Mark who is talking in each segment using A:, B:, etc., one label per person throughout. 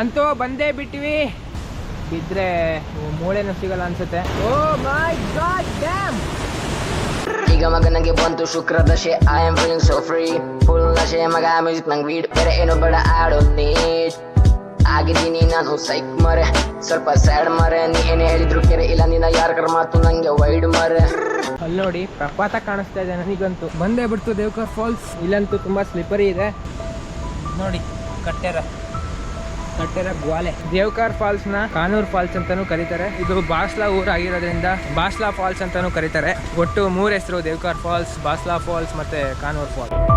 A: ಅಂತೂ ಬಂದೇ ಬಿಟ್ಟಿವಿ. ಬಿದ್ರೆ ಮೂಳೆನೂ ಸಿಗಲ್ಲ ಅನ್ಸುತ್ತೆ. Oh my god damn!
B: ಈಗ ಮಗ ನಂಗೆ ಬಂತು ಶುಕ್ರ ದಶೆ I am feeling so free full ನಶೆ ಮಗ ಮ್ಯೂಸಿಕ್ ನಂಗೆ ವೀಡ್ ಬೇರೆ ಏನು ಬೇಡ ಆಡೋ ನೀಟ್ ಆಗಿದ್ದೀನಿ ನಾನು ಸೈಕ್ ಮರೆ. ಸ್ವಲ್ಪ ಸ್ಯಾಡ್ ಮರೆ. ನೀ ಏನೇ ಹೇಳಿದ್ರು ಕೆರೆ ಇಲ್ಲ ನಿನ್ನ ಯಾರ ಮಾತು ನಂಗೆ ವೈಡ್ ಮರೆ.
A: ಅಲ್ಲಿ ನೋಡಿ ಪ್ರಪಾತ ಕಾಣಿಸ್ತಾ ಇದೆ ನನಗಂತೂ. ಬಂದೇ ಬಿಡ್ತು ದೇವ್ಕರ್ ಫಾಲ್ಸ್ ಇಲ್ಲಂತೂ ತುಂಬಾ ಸ್ಲಿಪರಿ ಇದೆ. ನೋಡಿ ಕಟ್ಟೆರ. ಕಟ್ಟೆರ ಗ್ವಾಲೆ. ದೇವ್ಕಾರ್ ಫಾಲ್ಸ್ನ ಕಾನೂರ್ ಫಾಲ್ಸ್ ಅಂತಾನೂ ಕರೀತಾರೆ. ಇದು ಬಾಸ್ಲಾ ಊರ್ ಆಗಿರೋದ್ರಿಂದ ಬಾಸ್ಲಾ ಫಾಲ್ಸ್ ಅಂತಾನೂ ಕರೀತಾರೆ. ಒಟ್ಟು ಮೂರ್ ಹೆಸರು ದೇವ್ಕಾರ್ ಫಾಲ್ಸ್, ಬಾಸ್ಲಾ ಫಾಲ್ಸ್ ಮತ್ತೆ ಕಾನೂರ್ ಫಾಲ್ಸ್.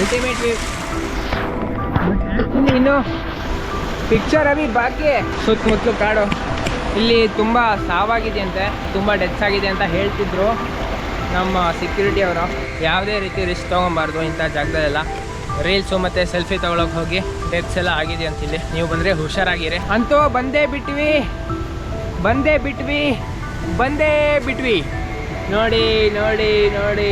A: ವ್ಯೂ ಇನ್ನು ಪಿಕ್ಚರ್ ಅಭಿ ಬಾಕಿ ಸುತ್ತಮುತ್ತಲು ಕಾಡು. ಇಲ್ಲಿ ತುಂಬ ಸಾವಾಗಿದೆ ಅಂತೆ, ತುಂಬ ಡೆತ್ ಆಗಿದೆ ಅಂತ ಹೇಳ್ತಿದ್ರು ನಮ್ಮ ಸೆಕ್ಯೂರಿಟಿ ಅವರು. ಯಾವುದೇ ರೀತಿ ರಿಸ್ಕ್ ತೊಗೊಬಾರ್ದು ಇಂಥ ಜಾಗದಲ್ಲೆಲ್ಲ. ರೀಲ್ಸು ಮತ್ತು ಸೆಲ್ಫಿ ತೊಗೊಳಕ್ಕೆ ಹೋಗಿ ಡೆತ್ಸ್ ಎಲ್ಲ ಆಗಿದೆ ಅಂತ ಇಲ್ಲಿ ನೀವು ಬಂದರೆ ಹುಷಾರಾಗಿರಿ. ಅಂತೂ ಬಂದೇ ಬಿಟ್ವಿ. ಬಂದೇ ಬಿಟ್ವಿ. ಬಂದೇ ಬಿಟ್ವಿ. ನೋಡಿ ನೋಡಿ ನೋಡಿ.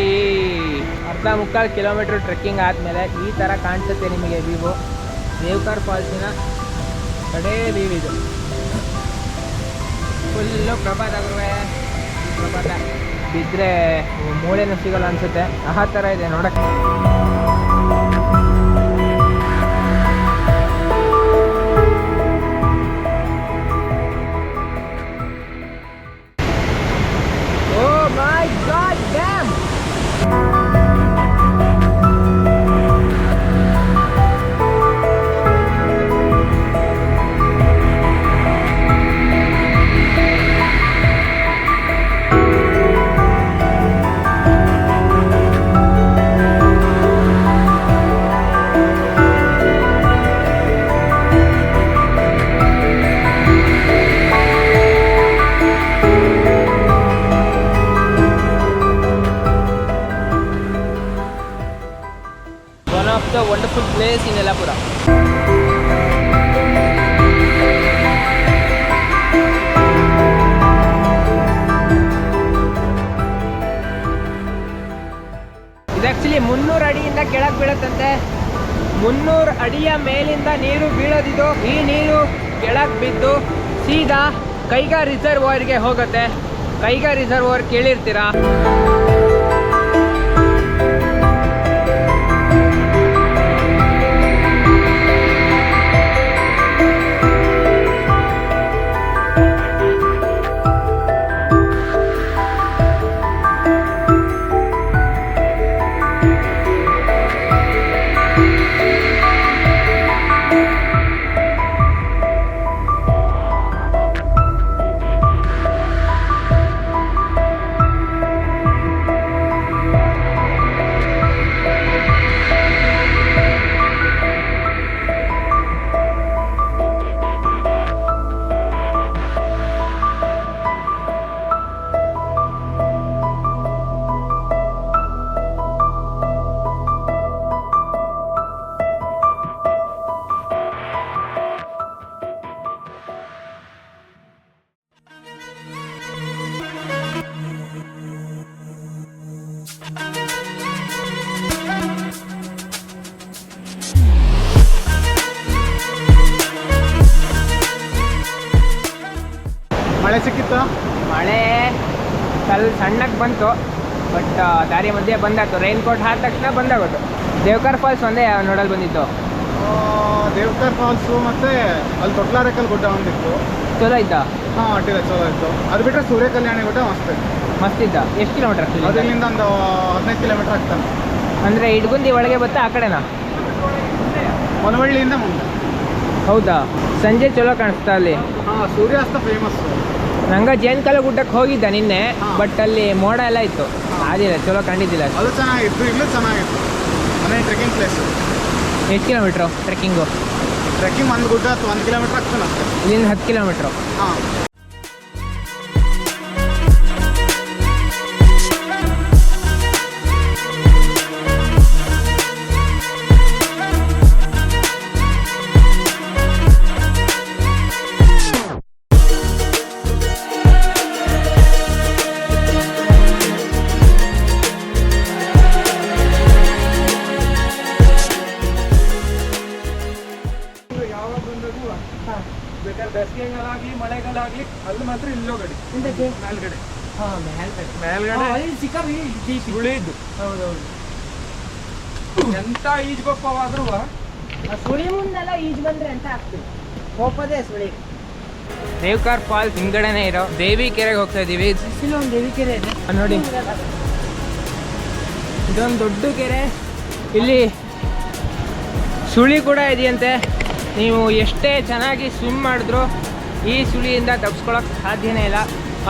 A: ಅರ್ಧ ಮುಕ್ಕಾಲು ಕಿಲೋಮೀಟ್ರ್ ಟ್ರೆಕ್ಕಿಂಗ್ ಆದಮೇಲೆ ಈ ಥರ ಕಾಣಿಸುತ್ತೆ ನಿಮಗೆ ವ್ಯೂ ದೇವ್ಕಾರ್ ಫಾಲ್ಸಿನ ಕಡೇ ವ್ಯೂ ಇದು. ಫುಲ್ಲು ಪ್ರಭಾತ ಗುರುವೆ. ಪ್ರಭಾತ. ಬಿದ್ದರೆ ಮೂಳೆನೂ ಸಿಗಲ್ಲ ಅನಿಸುತ್ತೆ. ಆ ಥರ ಇದೆ ನೋಡಕ್ಕೆ. Oh wonderful place in Yellapur ಇದು ಆ್ಯಕ್ಚುಲಿ ಮುನ್ನೂರು ಅಡಿಯಿಂದ ಕೆಳಗೆ ಬೀಳುತ್ತಂತೆ. ಮುನ್ನೂರು ಅಡಿಯ ಮೇಲಿಂದ ನೀರು ಬೀಳೋದಿದು ಈ ನೀರು ಕೆಳಗೆ ಬಿದ್ದು ಸೀದಾ ಕೈಗಾ ರಿಸರ್ವಾಯರ್ಗೆ ಹೋಗುತ್ತೆ. ಕೈಗಾ ರಿಸರ್ವರ್ ಕೇಳಿರ್ತೀರಾ? ಸ್ವಲ್ಪ ಸಣ್ಣಕ್ಕೆ ಬಂತು ಬಟ್ ದಾರಿ ಮಧ್ಯೆ ಬಂದಾಯ್ತು. ರೈನ್ ಕೋಟ್ ಹಾದ ತಕ್ಷಣ ಬಂದಾಗೋದು ದೇವ್ಕರ್ ಫಾಲ್ಸ್ ಒಂದೇ ನೋಡಲ್ ಬಂದಿತ್ತು.
C: ದೇವ್ಕರ್ ಫಾಲ್ಸು ಮತ್ತೆ ಅಲ್ಲಿ ತೊಟ್ಲಾರಕಲ್ ಗುಡ್ಡ ಒಂದಿತ್ತು
A: ಚಲೋ ಇದ್ದ
C: ಹಾಂ ಅಡ್ಡಿಲ್ಲ ಚಲೋ ಇತ್ತು. ಅದು ಬಿಟ್ಟರೆ ಸೂರ್ಯ ಕಲ್ಯಾಣಿ ಗುಡ್ಡ ಮಸ್ತ್
A: ಮಸ್ತ್ ಇದ್ದ ಎಷ್ಟು ಕಿಲೋಮೀಟರ್
C: ಆಗ್ತದೆ ಅದರಿಂದ ಒಂದು ಹದಿನೈದು ಕಿಲೋಮೀಟರ್ ಆಗ್ತಾನೆ.
A: ಅಂದರೆ ಇಡ್ಗುಂದಿ ಒಳಗೆ ಬತ್ತಾ ಆ ಕಡೆನಾ?
C: ಮನವಳ್ಳಿಯಿಂದ ಮುಂದೆ.
A: ಹೌದಾ? ಸಂಜೆ ಚಲೋ ಕಾಣಿಸ್ತಾ ಅಲ್ಲಿ.
C: ಹಾಂ ಸೂರ್ಯಾಸ್ತ ಫೇಮಸ್
A: ನಂಗೆ ಜೇನ್ಕಲ ಗುಡ್ಡಕ್ಕೆ ಹೋಗಿದ್ದ ನಿನ್ನೆ
C: ಹಾ.
A: ಬಟ್ ಅಲ್ಲಿ ಮೋಡ ಎಲ್ಲ ಇತ್ತು. ಅದಿಲ್ಲ ಚಲೋ ಕಂಡಿದ್ದಿಲ್ಲ
C: ಅದು ಚೆನ್ನಾಗಿತ್ತು ಇಲ್ಲೂ ಚೆನ್ನಾಗಿತ್ತು. ಮನೆ ಟ್ರೆಕ್ಕಿಂಗ್ ಪ್ಲೇಸ್
A: ಎಷ್ಟು ಕಿಲೋಮೀಟ್ರು ಟ್ರೆಕ್ಕಿಂಗು
C: ಟ್ರೆಕ್ಕಿಂಗ್ ಒಂದು ಗುಡ್ಡ ಹತ್ತು ಒಂದು ಕಿಲೋಮೀಟ್ರ್ ಆಗ್ತಾನೆ ಅಷ್ಟೇ
A: ಇಲ್ಲಿಂದ ಹತ್ತು ಕಿಲೋಮೀಟ್ರು
C: ಹಾಂ. ಬೇಸಿಗೆಗಾಲಾಗ್ಲಿ ಮಳೆಗಾಲಾಗ್ಲಿ ಅಲ್ಲಿ ಮಾತ್ರ ಇಲ್ಲೋಗಡೆ
A: ಎಂತಕ್ಕೆ?
C: ಮೇಲ್ಗಡೆ.
A: ಹಾ ಮೇಲ್ಗಡೆ.
C: ಸುಳಿದು
A: ಹೌದೌದು.
C: ಎಂತ ಈಜ್ಗೊಪ್ಪವಾದ್ರೂ
A: ಆ ಸುಳಿ ಮುಂದೆಲ್ಲ ಈಜ್ ಬಂದ್ರೆ ಅಂತ ಆಗ್ತದೆ? ಹೋಗೋದೇ ಸುಳಿ. ದೇವ್ಕಾರ್ ಫಾಲ್ಸ್ ಹಿಂದ್ಗಡೆನೆ ಇರೋ ದೇವಿ ಕೆರೆಗೆ ಹೋಗ್ತಾ ಇದೀವಿ. ಒಂದು ದೇವಿ ಕೆರೆ ಇದೆ. ನೋಡಿ. ಇದೊಂದು ದೊಡ್ಡ ಕೆರೆ. ಇಲ್ಲಿ ಸುಳಿ ಕೂಡ ಇದೆಯಂತೆ. ನೀವು ಎಷ್ಟೇ ಚೆನ್ನಾಗಿ ಸ್ವಿಮ್ ಮಾಡಿದ್ರು ಈ ಸುಳಿಯಿಂದ ತಪ್ಪಿಸ್ಕೊಳಕ್ಕೆ ಸಾಧ್ಯನೇ ಇಲ್ಲ.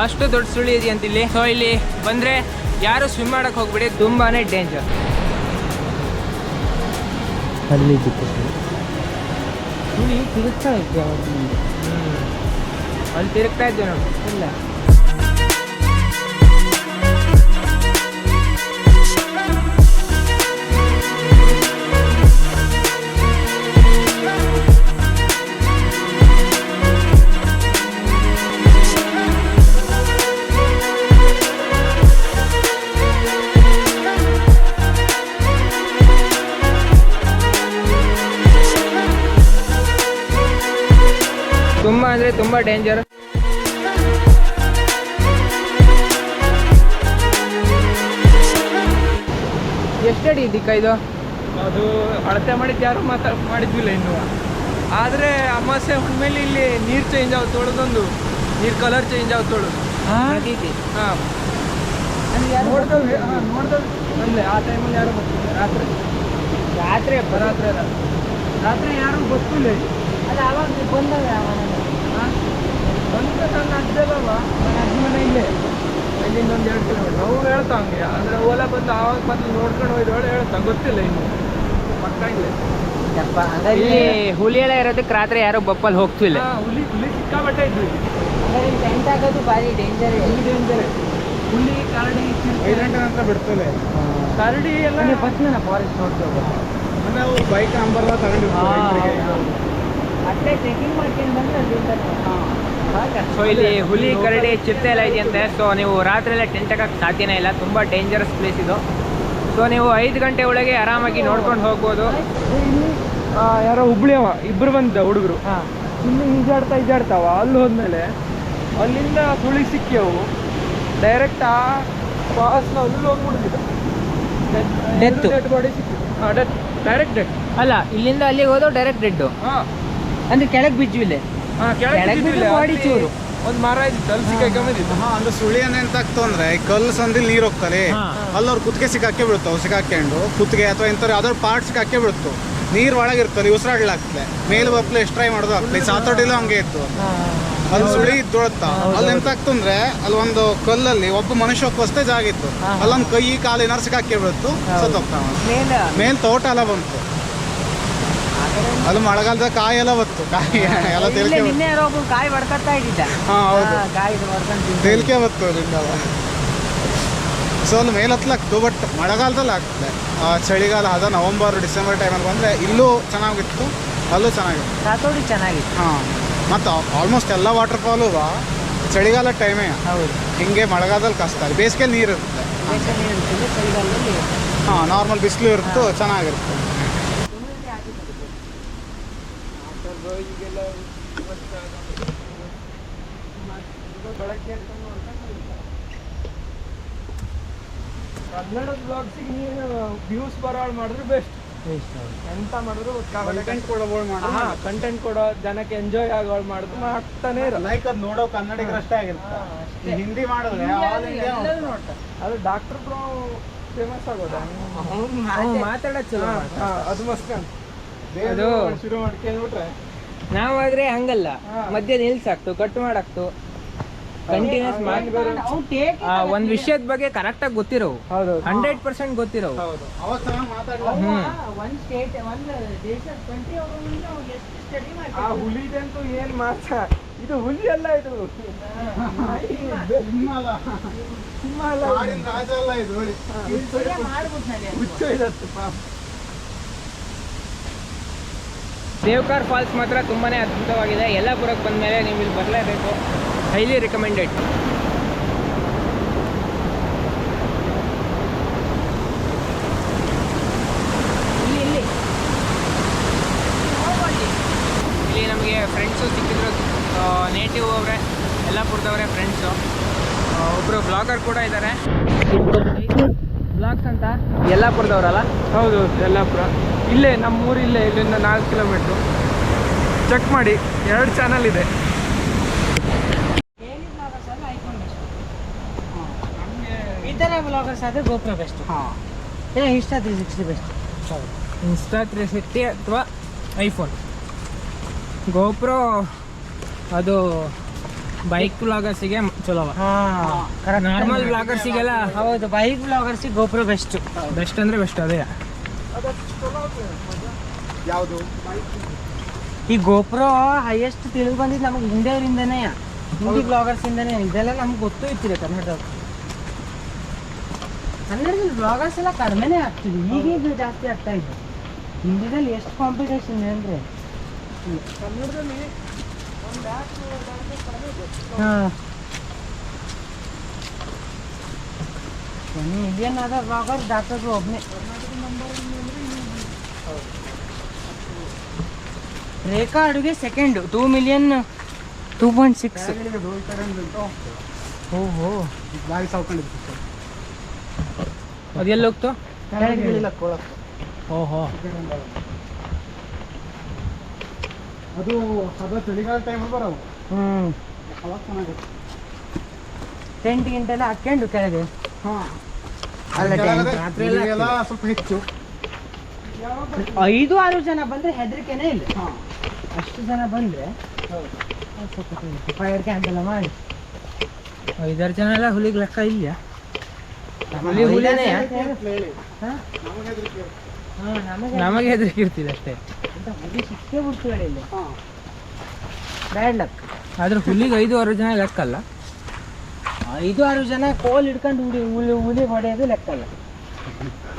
A: ಅಷ್ಟು ದೊಡ್ಡ ಸುಳಿ ಇದೆಯಂತ ಇಲ್ಲಿ ಸೊ ಇಲ್ಲಿ ಬಂದರೆ ಯಾರು ಸ್ವಿಮ್ ಮಾಡೋಕ್ಕೆ ಹೋಗ್ಬಿಡಿ ತುಂಬಾ ಡೇಂಜರ್ ಅಲ್ಲಿ ಸುಳಿ ತಿರುಗ್ತಾ ಇದ್ದೆ ಅಲ್ಲಿ ತಿರುಗ್ತಾ ಇದ್ದೆ ನೋಡಿ. ಇಲ್ಲ. ತುಂಬ ಡೇಂಜರ್ ಎಷ್ಟಡಿ ಇದಕ್ಕ ಇದು?
C: ಅದು ಅಳತೆ ಮಾಡಿದ್ದು ಯಾರು ಮಾತಾ ಮಾಡಿದ್ವಿಲ್ಲ ಇನ್ನು. ಆದರೆ ಅಮಾಸೆ ಹುಣ್ಮೇಲೆ ಇಲ್ಲಿ ನೀರು ಚೇಂಜ್ ಆಗುತ್ತೆ ತೊಳೆದೊಂದು ನೀರು ಕಲರ್ ಚೇಂಜ್ ಆಗುತ್ತೆ ತೊಳೆದು
A: ನದೀತಿ
C: ಹಾಂ. ನೋಡ್ದಲ್ವಿ ಹಾಂ ನೋಡ್ದಲ್ವಿ ಅಲ್ಲೇ ಆ ಟೈಮಲ್ಲಿ ಯಾರು ಗೊತ್ತಿಲ್ಲ ರಾತ್ರಿ.
A: ರಾತ್ರಿ
C: ರಾತ್ರಿ ಅಲ್ಲ. ರಾತ್ರಿ ಯಾರು ಗೊತ್ತಿಲ್ಲ
A: ಅಲ್ಲ ಅವಾಗ ಬಂದಾಗ
C: ಬಂದ್ರೆ ನನ್ನ ಅಜ್ಜದವ ನನ್ನ ಅಜ್ಜಿ ಮನೆ ಇಲ್ಲೇ ಇಲ್ಲಿಂದ ಒಂದು ಎರಡು ಕಿಲೋಮೀಟ್ರ್ ಅವ್ರು ಹೇಳ್ತಾ ಹಂಗೆ ಅಂದರೆ ಓಲಾ ಬಂದು ಆವಾಗ ಬಂದು ನೋಡ್ಕೊಂಡು ಹೋಯ್ದವಳು ಹೇಳ್ತಾ ಗೊತ್ತಿಲ್ಲ ಇನ್ನು. ಪಕ್ಕ ಇಲ್ಲೇ.
A: ಇಲ್ಲಿ ಹುಲಿ ಎಲ್ಲ ಇರೋದಕ್ಕೆ ರಾತ್ರಿ ಯಾರೋ ಬಪ್ಪಲ್ಲಿ ಹೋಗ್ತಿಲ್ಲ
C: ಹಾ, ಹುಲಿ ಹುಲಿ ಸಿಕ್ಕಾಬಟ್ಟೆ ಇದ್ವಿ. ಇಲ್ಲಿ
A: ಟೆಂಟ್ ಆಗೋದು ಭಾರಿ ಡೇಂಜರ್
C: ಇಲ್ಲಿ ಡೇಂಜರ್ ಹುಲಿ ಕರಡಿ ಐದು ಅಂತ ನಂತರ ಬಿಡ್ತಲೆ ಕರಡಿ ಎಲ್ಲ
A: ಫಸ್ಟ್ ನಾನು ಫಾರೆಸ್ಟ್ ನೋಡ್ತೇವೆ
C: ನಾವು ಬೈಕ್ ನಂಬರ್ಲ ಕರಡಿ
A: ಅಷ್ಟೇ ಟ್ರೆಕಿಂಗ್ ಮಾಡ್ಕೊಂಡು ಬಂದ್ರೆ ಸೊ ಇಲ್ಲಿ ಹುಲಿ ಕರಡಿ ಚಿತ್ತೆ ಎಲ್ಲ ಇದೆಯಂತೆ. ಸೊ ನೀವು ರಾತ್ರಿ ಎಲ್ಲ ಟೆಂಟ್ ಹಾಕಕ್ಕೆ ಸಾಧ್ಯನೇ ಇಲ್ಲ. ತುಂಬ ಡೇಂಜರಸ್ ಪ್ಲೇಸ್ ಇದು. ಸೊ ನೀವು ಐದು ಗಂಟೆ ಒಳಗೆ ಆರಾಮಾಗಿ ನೋಡ್ಕೊಂಡು ಹೋಗ್ಬೋದು.
C: ಯಾರೋ ಹುಬ್ಳಿಯವ ಇಬ್ಬರು ಇಬ್ರು ಬಂದಿದ್ದ ಹುಡುಗರು. ಇಲ್ಲಿ ಈಜಾಡ್ತಾ ಈಜಾಡ್ತಾವ. ಅಲ್ಲಿ ಹೋದ್ಮೇಲೆ ಅಲ್ಲಿಂದ ಸುಳಿ ಸಿಕ್ಕೇವು ಡೈರೆಕ್ಟ್ ಆ ಪಾಸ್ನ ಅಲ್ಲಿ ಹೋಗ್ಬಿಡ್ತಿದ್ದ. ಡೆಡ್ ಬಾಡಿ ಡೆತ್ ಡೈರೆಕ್ಟ್
A: ಅಲ್ಲ ಇಲ್ಲಿಂದ ಅಲ್ಲಿಗೆ ಹೋದೋ ಡೈರೆಕ್ಟ್ ಡೆಡ್
C: ಹಾಂ.
A: ಅಂದ್ರೆ ಕೆಳಗೆ ಬಿಜ್ಜು ಇಲ್ಲೇ. ಚೂರು.
C: ಒಂದು ಮರ ಇದ್ದಿತ್ತು ಅಲ್ಲಿ ಸಿಕ್ಕಾಕೊಂಬಿದ್ದಿತ್ತು
D: ಹಾ ಅಂದ್ರೆ ಸುಳಿ ಎಂತಾಗ್ತು ಅಂದ್ರೆ ಈ ಕಲ್ಲು ಸಂದಿಲ್ ನೀರು ಹೋಗ್ತಾರೆ
A: ಅಲ್ಲವ್ರು
D: ಅಲ್ಲಿ ಅವ್ರ ಕುತ್ತಿಗೆ ಸಿಕ್ಕಾಕೆ ಬಿಡ್ತಾವ್ ಸಿಕ್ಕಾಕೊಂಡು ಕುತ್ತಿಗೆ ಅಥವಾ ಇಂಥವ್ರು ಯಾವ್ದಾದ್ರು ಪಾರ್ಟ್ ಸಿಕ್ಕಾಕೆ ಬಿಡ್ತು ನೀರ್ ಒಳಗಿರ್ತಾರೆ ಉಸಿರಾಡ್ಲಾಗ್ತದೆ ಮೇಲೆ ಬಪ್ಲೆ ಎಷ್ಟು ಟ್ರೈ ಮಾಡೋದು ಆಗ್ತದೆ. ಹಂಗೆ ಇತ್ತು. ಅಲ್ಲಿ ಸುಳಿ ಇದ್ದೊಳತ್ತ ಅಲ್ಲಿ ಎಂತ ಅಂದ್ರೆ ಅಲ್ಲಿ ಒಂದು ಕಲ್ಲಲ್ಲಿ ಒಬ್ಬ ಮನುಷ್ಯ ಜಾಗ ಇತ್ತು. ಅಲ್ಲೊಂದು ಕೈ ಕಾಲು ಏನಾರು ಸಿಕ್ಕಾಕೆ ಬೀಳ್ತು ಸತ್ತೋಗ್ತಾವ
A: ಮೇಲ್
D: ತೋಟ ಎಲ್ಲ ಬಂತು. ಅಲ್ಲಿ ಮಳೆಗಾಲದ ಕಾಯಿ ಎಲ್ಲ ಬತ್ತು ಕಾಯಿ ಎಲ್ಲ ತೇಲಿಕೆ
A: ನಿನ್ನೆ ಯಾರೋ ಒಬ್ಬ ಕಾಯಿ ಬಡ್ಕತ್ತಾ ಇದ್ದಿದ್ದ.
D: ಹಾ ಹೌದು.
A: ಕಾಯಿ
D: ತೇಲ್ಕೆ ಬತ್ತು ಅಲ್ಲಿಂದವ ಸೊ ಅಲ್ಲಿ ಮೇಲೆ ಹತ್ಲಾಗ್ತು ಬಟ್ ಮಳೆಗಾಲದಲ್ಲಿ ಆಗ್ತದೆ. ಆ, ಚಳಿಗಾಲ ಅದ ನವಂಬರ್ ಡಿಸೆಂಬರ್ ಟೈಮಲ್ಲಿ ಬಂದರೆ ಇಲ್ಲೂ ಚೆನ್ನಾಗಿತ್ತು ಅಲ್ಲೂ ಚೆನ್ನಾಗಿತ್ತು.
A: ಸಾತೋಡಿ ಚೆನ್ನಾಗಿತ್ತು.
D: ಹಾಂ ಮತ್ತು ಆಲ್ಮೋಸ್ಟ್ ಎಲ್ಲ ವಾಟರ್ ಫಾಲು ಚಳಿಗಾಲ ಟೈಮೇ
A: ಹೌದು.
D: ಹಿಂಗೆ ಮಳೆಗಾಲದಲ್ಲಿ ಕಷ್ಟ ಬೇಸಿಗೆ ನೀರು ಇರುತ್ತೆ.
A: ಬೇಸಿಗೆ ನೀರು ಇರ್ತದೆ, ಚಳಿಗಾಲದಲ್ಲಿ
D: ಹಾಂ ನಾರ್ಮಲ್ ಬಿಸಿಲು ಇರುತ್ತೆ ಚೆನ್ನಾಗಿರುತ್ತೆ.
C: ಕನ್ನಡ ಬ್ಲಾಗ್ಸಿಗೆ ನೀನು ವ್ಯೂಸ್ ಬರೋಳು ಮಾಡಿದ್ರೆ ಬೆಸ್ಟ್ ಎಂತ ಮಾಡಿದ್ರು
D: ಕಂಟೆಂಟ್ ಕೊಡೋಗಳು
C: ಹಾ ಕಂಟೆಂಟ್ ಕೊಡೋ ಜನಕ್ಕೆ ಎಂಜಾಯ್ ಆಗೋಳ್ ಮಾಡಿದ್ರು ಮಾಡ್ತಾನೆ ಇರಲ್ಲ
D: ಲೈಕ್ ಅದು ನೋಡೋ ಕನ್ನಡಿಗರಷ್ಟೇ ಆಗಿರುತ್ತೆ ಈ ಹಿಂದಿ ಮಾಡಿದ್ರೆ ಆಲ್ ಇಂಡಿಯಾ
C: ಅದು ಡಾಕ್ಟರ್ ಬ್ರೋ ಫೇಮಸ್ ಆಗೋದ.
A: ಮಾತಾಡೋ ಚಲೋ
C: ಹಾ, ಅದು ಮಸ್ತ್
A: ಅದು.
C: ಶುರು ಮಾಡ್ಕೊಂಡ್ಬಿಟ್ರೆ
A: ನಾವಾದ್ರೆ ಹಂಗಲ್ಲ. ಮಧ್ಯ ನಿಲ್ಸಾಕ್ತು ಕಟ್ ಮಾಡಾಕ್ತು. ಕಂಟಿನ್ಯೂಸ್ ಮಾಡಿ ಆ, ಒಂದ್ ವಿಷಯದ ಬಗ್ಗೆ ಕರೆಕ್ಟ್ ಆಗಿ ಗೊತ್ತಿರೋ
C: ಹೌದು.
A: ಹಂಡ್ರೆಡ್ ಪರ್ಸೆಂಟ್ ಗೊತ್ತಿರೋ
C: ಹುಲಿದಂತೂ ಏನ್ ಮಾತಾ? ಇದು ಹುಲಿ ಅಲ್ಲ ಇದು.
D: ಸಿಂಹ ಅಲ್ಲ.
C: ಸಿಂಹ ಅಲ್ಲ
D: ಕಾಡಿನ ರಾಜ ಅಲ್ಲ ಇದು
C: ಹುಚ್ಚು
A: ದೇವ್ಕಾರ್ ಫಾಲ್ಸ್ ಮಾತ್ರ ತುಂಬಾ ಅದ್ಭುತವಾಗಿದೆ. ಯಲ್ಲಾಪುರಕ್ಕೆ ಬಂದ ಮೇಲೆ ನೀವು ಇಲ್ಲಿ ಬರಲೇಬೇಕು. ಹೈಲಿ ರೆಕಮೆಂಡೆಡ್ ಇಲ್ಲಿ ಇಲ್ಲಿ. ಇಲ್ಲಿ ನಮಗೆ ಫ್ರೆಂಡ್ಸು ಸಿಕ್ಕಿದ್ರು. ನೇಟಿವ್ ಅವರೆ ಯಲ್ಲಾಪುರದವರೇ ಫ್ರೆಂಡ್ಸು ಒಬ್ಬರು ಬ್ಲಾಗರ್ ಕೂಡ ಇದ್ದಾರೆ ಬ್ಲಾಗ್ಸ್ ಅಂತ? ಯಲ್ಲಾಪುರದವರಲ್ಲ
C: ಹೌದು ಯಲ್ಲಾಪುರ ಇಲ್ಲೇ ನಮ್ಮ ಊರಿಲ್ಲೇ ಇಲ್ಲೇ ಇಲ್ಲಿಂದ ನಾಲ್ಕು ಕಿಲೋಮೀಟ್ರು. ಚೆಕ್ ಮಾಡಿ ಎರಡು ಚಾನಲ್ ಇದೆ.
E: ಬ್ಲಾಗರ್ಸ್ ಆದರೆ ಗೋಪ್ರೋ ಬೆಸ್ಟ್ ಇಲ್ಲ Insta three sixty best
A: Insta three sixty ಅಥವಾ ಐಫೋನ್ ಗೋಪ್ರೋ ಅದು ಬೈಕ್ ಬ್ಲಾಗರ್ಸಿಗೆ ಚಲೋ.
E: ಹಾಂ
A: ನಾರ್ಮಲ್ ಬ್ಲಾಗರ್ಸಿಗೆಲ್ಲ
E: ಹೌದು ಬೈಕ್ ಬ್ಲಾಗರ್ಸಿಗೆ ಗೋಪ್ರೋ ಬೆಸ್ಟ್
A: ಬೆಸ್ಟ್ ಅಂದರೆ ಬೆಸ್ಟ್ ಅದೇ.
D: ಯಾವುದು?
E: ಈ ಗೋಪ್ರೋ ಹೈಯೆಸ್ಟ್ ತಿಳಿದು ಬಂದಿದ್ದು ನಮಗೆ ಹಿಂದೆಯವರಿಂದನೇ ಹಿಂದಿ ಬ್ಲಾಗರ್ಸ್ ಇಂದನೇ. ಇದೆಲ್ಲ ನಮ್ಗೆ ಗೊತ್ತೂ ಇತ್ತಿದೆ ಕನ್ನಡದವ್ರು. ಕನ್ನಡದಲ್ಲಿ ಬ್ಲಾಗರ್ಸ್ ಎಲ್ಲ ಕಡಿಮೆನೇ ಆಗ್ತಿದೆ. ಈಗೀಗ ಜಾಸ್ತಿ ಆಗ್ತಾ ಇದೆ. ಹಿಂದಿದಲ್ಲಿ ಎಷ್ಟು ಕಾಂಪಿಟೇಷನ್ ಇದೆ ಅಂದರೆ ಹಾಂ. ಇಂಡಿಯನ್ ಆದ ಬ್ಲಾಗರ್ ಡಾಕ್ಟರ್ ಒಬ್ಬನೇ ರೇಖಾ ಅಡುಗೆ second two million two point six ಓಹೋ.
D: ಬಾಯಿ ಸಾವ್ಕೊಂಡಿದ್ದು
A: ಅದೆಲ್ಲ ಹೋಗ್ತು? ಓಹೋ.
D: ಅದು ಅದು ಚಳಿಗಾಲ ಟೈಮಲ್ಲಿ ಬರೋ
E: ಹ್ಞೂ
D: ಅವಾಗ
E: ಟೆಂಟ್ ಗಿಂಟೆಲ್ಲ ಹಾಕ್ಕೊಂಡು ಕೆಳಗೆ.
D: ಹಾಂ.
E: ಅಲ್ಲ
D: ಸ್ವಲ್ಪ ಹೆಚ್ಚು.
E: ಐದು ಆರು ಜನ ಬಂದ್ರೆ ಹೆದರಿಕೆನೇ ಇಲ್ಲ. ಅಷ್ಟು ಜನ ಬಂದ್ರೆ ಫೈರ್ ಕ್ಯಾಂಪ್ ಎಲ್ಲ ಮಾಡಿ.
A: ಐದಾರು ಜನ ಎಲ್ಲ ಹುಲಿಗೆ ಲೆಕ್ಕ ಇಲ್ಲ.
E: ಹುಲಿ ಹುಲಿನೇ ಹಾ?
D: ನಮಗೆ ಹೆದರಿಕೆ
E: ಹಾ, ನಮಗೆ
A: ನಮಗೆ ಹೆದರಿಕೆ ಇರ್ತಿಲ್ಲ ಅಷ್ಟೇ.
E: ಅಂತ ಹುಲಿ ಸಿಕ್ಕೇ ಬಿಡ್ತು ಇಲ್ಲಿ.
D: ಹಾಂ.
E: ಬ್ಯಾಡ್ ಲಕ್
A: ಆದ್ರೆ ಹುಲಿಗೆ ಐದು ಆರು ಜನ ಲೆಕ್ಕ ಅಲ್ಲ
E: ಐದು ಆರು ಜನ ಕೋಲ್ ಹಿಡ್ಕೊಂಡು ಹುಲಿ ಹುಲಿ ಹುಲಿ ಲೆಕ್ಕ ಅಲ್ಲ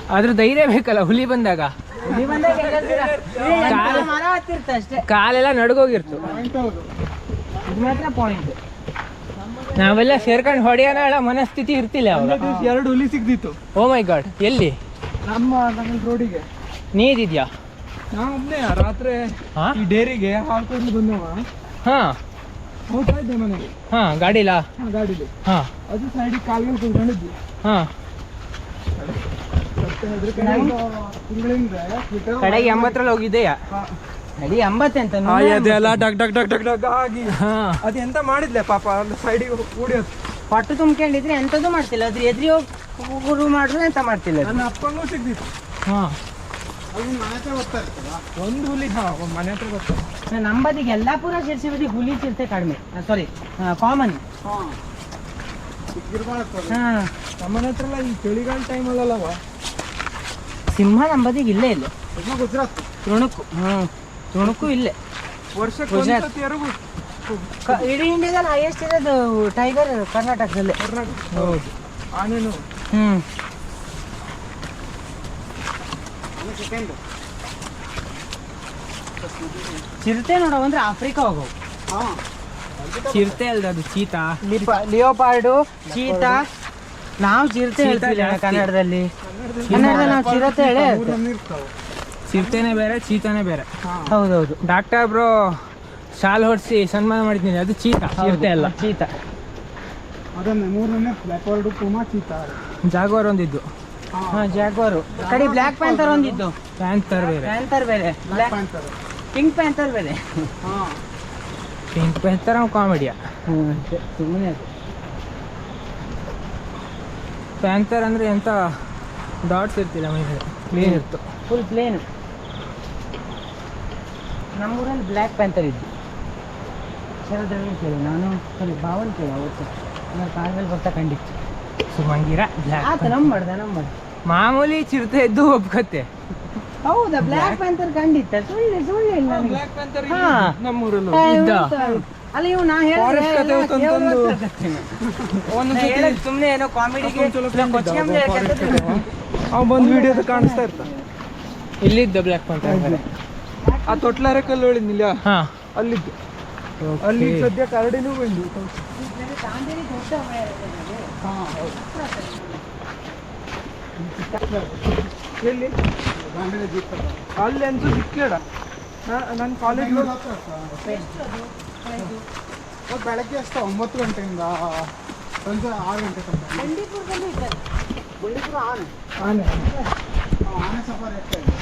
A: ಆದ್ರೆ ಧೈರ್ಯ ಬೇಕಲ್ಲ ಹುಲಿ ಬಂದಾಗ. ಕಾಲೆಲ್ಲ ನಡ್ಗೋಗಿರ್ತು.
D: ಹೌದು
E: ಇದು ಮಾತ್ರ ಪಾಯಿಂಟ್
A: ನಾವೆಲ್ಲ ಸೇರ್ಕೊಂಡು ಹೊಡೆಯೋಣ ಹೇಳೋ ಮನಸ್ಥಿತಿ ಇರ್ತಿಲ್ಲ ಅವಾಗ.
C: ಎರಡು ಹುಲಿ ಸಿಗ್ದಿತ್ತು.
A: ಓ ಮೈ ಗಾಡ್ ಎಲ್ಲಿ?
C: ನಮ್ಮ ರೋಡಿಗೆ
A: ನೀದಿದ್ಯಾ?
C: ನಾ ಒಬ್ಬನೇ ರಾತ್ರಿ
A: ಹಾ?
C: ಈ ಡೇರಿಗೆ ಹಾಕೊಂಡು ಬಂದವ.
A: ಹಾ.
C: ಹೋಗ್ತಾ ಇದ್ದೆ ಮನೆಗೆ.
A: ಹಾ ಗಾಡಿಲಾ?
C: ಹಾ ಗಾಡಿಲಿ.
A: ಹಾ.
C: ಅದು ಸೈಡಿಗೆ ಕಾಲ್ಗೆ ಕುತ್ಕೊಂಡಿದ್ವಿ.
A: ಹಾ. ಕಡೆಗೆ ಎಂಬತ್ತರಲ್ಲಿ ಹೋಗಿದ್ದೆಯಾ?
E: ಅಡಿ ಎಂಬತ್ತೆಂತ
C: ಅದೆಲ್ಲ ಡಗ್ ಡಗ್ ಡಗ್ ಡಗ್ ಡಗ್ ಆಗಿ. ಅದು ಎಂತ ಮಾಡಿದ್ಲೆ ಪಾಪ? ಅಲ್ಲಿ ಸೈಡಿಗೆ ಕೂಡಿ ಹೊತ್ತು
E: ಹೊಟ್ಟು ತುಂಬ್ಕೊಂಡಿದ್ರೆ ಎಂಥದ್ದು ಮಾಡ್ತಿಲ್ಲ. ಅದ್ರ ಎದ್ರಿ ಹೋಗಿ ಗುರು ಮಾಡಿದ್ರು ಎಂತ ಮಾಡ್ತಿಲ್ಲ
C: ನನ್ನ ಅಪ್ಪಂಗೂ ಸಿಗ್ದಿತ್ತು.
A: ಹಾ.
D: ಅಲ್ಲಿ ಮನೆ ಹತ್ರ ಬರ್ತಾ ಇರ್ತದ?
C: ಒಂದು ಹುಲಿ ಹಾ ಮನೆ ಹತ್ರ ಗೊತ್ತಾ
E: ನಮ್ಮ ಬದಿಗೆ ಎಲ್ಲ ಪೂರ ಸೇರಿಸಿ ಬದಿ ಹುಲಿ ಚಿರತೆ ಕಡಿಮೆ. ಸಾರಿ ಕಾಮನ್
D: ಹಾಂ.
C: ನಮ್ಮ ಮನೆ ಹತ್ರ ಈ ಚಳಿಗಾಲ ಟೈಮಲ್ಲವ
E: ಸಿಂಹ ನಮ್ಮ ಬದಿಗೆ ಇಲ್ಲೇ. ಇಲ್ಲ
D: ಗುಜರಾತ್
E: ತುಣುಕು ಹ್ಮ್ ತುಣುಕು ಇಲ್ಲೇ.
C: ವರ್ಷಕ್ಕೆ
E: ಗುಜರಾತ್. ಇಡೀ ಇಂಡಿಯಾದಲ್ಲಿ ಹೈಯೆಸ್ಟ್ ಇರೋದು ಟೈಗರ್ ಕರ್ನಾಟಕದಲ್ಲಿ.
C: ಕರ್ನಾಟಕ. ಹೌದು. ಆನೇನು.
E: ಹ್ಮ್. ಚಿರತೆ ನೋಡೋ ಅಂದ್ರೆ ಆಫ್ರಿಕಾ
D: ಹೋಗೋ.
A: ಚಿರತೆ ಅಲ್ದ ಅದು ಚೀತಾ
E: ಲಿಯೋಪಾರ್ಡು ಚೀತಾ ನಾವು ಚಿರತೆ
A: ಹೇಳ್ತಾ
E: ಹೇಳ್ತೀವಿ. ಕನ್ನಡದಲ್ಲಿ. ಕನ್ನಡದಲ್ಲಿ ನಾವು ಚಿರತೆ ಹೇಳಿ
A: ಚಿರತೆನೇ ಬೇರೆ ಚೀತಾನೇ ಬೇರೆ.
E: ಹೌದೌದು.
A: ಡಾಕ್ಟರ್ ಬ್ರೋ ಶಾಲ್ ಹೊಡ್ಸಿ ಸನ್ಮಾನ ಮಾಡಿದ್ದೀನಿ. ಅದು ಚೀತಾ ಚಿರತೆ ಅಲ್ಲ.
E: ಚೀತಾ.
D: ಅದನ್ನೇ ಮೂರನೇ ಲೆಪರ್ಡು ಪುಮಾ ಚೀತಾ.
A: ಜಾಗೋರ್ ಒಂದಿದ್ದು.
E: ಹಾ. ಜಾಗ್ವಾರು ಕಡೆ ಬ್ಲ್ಯಾಕ್ ಪ್ಯಾಂಥರ್ ಒಂದಿತ್ತು
A: ಪ್ಯಾಂಥರ್ ಬೇರೆ.
E: ಪ್ಯಾಂಥರ್ ಬೇರೆ. ಬ್ಲ್ಯಾಕ್
D: ಪ್ಯಾಂಥರ್
E: ಪಿಂಕ್ ಪ್ಯಾಂಥರ್ ಬೇರೆ.
D: ಹಾಂ.
A: ಪಿಂಕ್ ಪ್ಯಾಂಥರ್ ಕಾಮಿಡಿಯಾ
E: ಸುಮ್ಮನೆ ಅದು
A: ಪ್ಯಾಂತರ್ ಅಂದ್ರೆ ಎಂತ ಡಾಟ್ಸ್ ಇರ್ತಿಲ್ಲ ಮೇಲೆ ಕ್ಲೀನ್ ಇತ್ತು
E: ಫುಲ್ ಪ್ಲೇನ್ ನಮ್ಮೂರಲ್ಲಿ ಬ್ಲ್ಯಾಕ್ ಪ್ಯಾಂಥರ್ ಇದ್ದು. ಶರದ್ರಲ್ಲಿ ಕೇಳಿ ನಾನು ಸರಿ ಬಾವನ್ ಕೇಳಿ ಅವತ್ತು. ನಾನು ಕಾರಲ್ಲಿ ಬರ್ತಾ ಕಂಡಿತ್ತು.
A: ಸುಮಂಗಿರ ಬ್ಲ್ಯಾಕ್
E: ಆತ ನಮ್ಮ ಮಾಡ್ದೆ
A: ಮಾಮೂಲಿ ಚಿರತೆ ಇದ್ದು ಒಪ್ಕತ್ತೆ.
E: ಹೌದಾ ಬ್ಲ್ಯಾಕ್ ಪ್ಯಾಂಥರ್ ಕಂಡಿತ್ತ? ಸುಳ್ಳು ಸುಳ್ಳು ಇಲ್ಲ
C: ನಮ್ಮ ಪ್ಯಾಂಥರ್. ನಮ್ಮೂರಲ್ಲೂ.
A: ಇದ್ದ.
E: ಅಲ್ಲ ಇವ್ ನಾ
C: Forest ಕತೆ ಒಂದು ಸತಿ
E: ಸುಮ್ಮನೆ ಏನೋ ಕಾಮಿಡಿಗೆ
C: ಅವ ಬಂದು ವಿಡಿಯೋದ ಕಾಣಿಸ್ತಾ ಇರ್ತಾನೆ
A: ಇಲ್ಲಿದ್ದ ಬ್ಲ್ಯಾಕ್ ಬೇರೆ
C: ಆ ತೊಟ್ಲಾರೆ ಕಲ್ಲು ಹೇಳಿದ್ನಿಲ್ಲ
A: ಹಾ.
C: ಅಲ್ಲಿದ್ದು. ಅಲ್ಲಿ ಸದ್ಯ ಕರಡಿನೂ ಬಂದು ಎಲ್ಲಿ? ಅಲ್ಲಿ ಅಂತೂ ಸಿಕ್ಕೇಡ ನನ್ನ ಕಾಲೇಜ್
D: ಬೆಳಗ್ಗೆ ಅಷ್ಟೇ ಒಂಬತ್ತು ಗಂಟೆಯಿಂದ ಸಂಜೆ ಆರು ಗಂಟೆ ತನಕ
E: ಬಂಡೀಪುರದಲ್ಲೂ ಇದ್ದಾರೆ
D: ಬಂಡೀಪುರ ಆನೆ
C: ಆನೆ
D: ಆನೆ ಸಫಾರಿ ಆಗ್ತಾ ಇದೆ